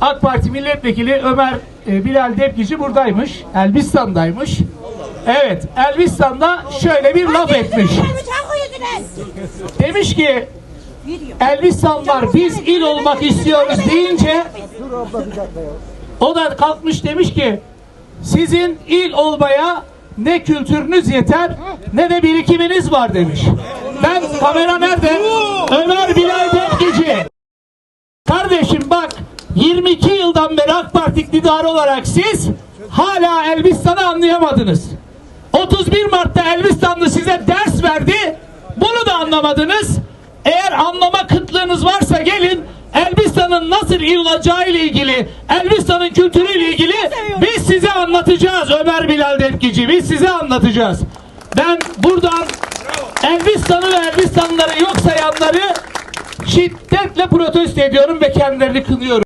AK Parti milletvekili Ömer e, Bilal Depgici buradaymış. Elbistan'daymış. Evet, Elbistan'da şöyle bir laf etmiş. Demiş ki Elbistanlılar biz il olmak istiyoruz deyince o da kalkmış demiş ki sizin il olmaya ne kültürünüz yeter ne de birikiminiz var demiş. Ben kamera nerede? Ömer Bilal Depgici. Kardeşim bak 22 yıldan beri AK Parti iktidarı olarak siz hala Elbistan'ı anlayamadınız. 31 Mart'ta Elbistanlı size ders verdi. Bunu da anlamadınız. Eğer anlama kıtlığınız varsa gelin Elbistan'ın nasıl il olacağı ile ilgili, Elbistan'ın kültürüyle ilgili biz size anlatacağız Ömer Bilal Depkici. Biz size anlatacağız. Ben buradan Elbistan'ı ve Elbistanlıları yok sayanları şiddetle protesto ediyorum ve kendilerini kınıyorum.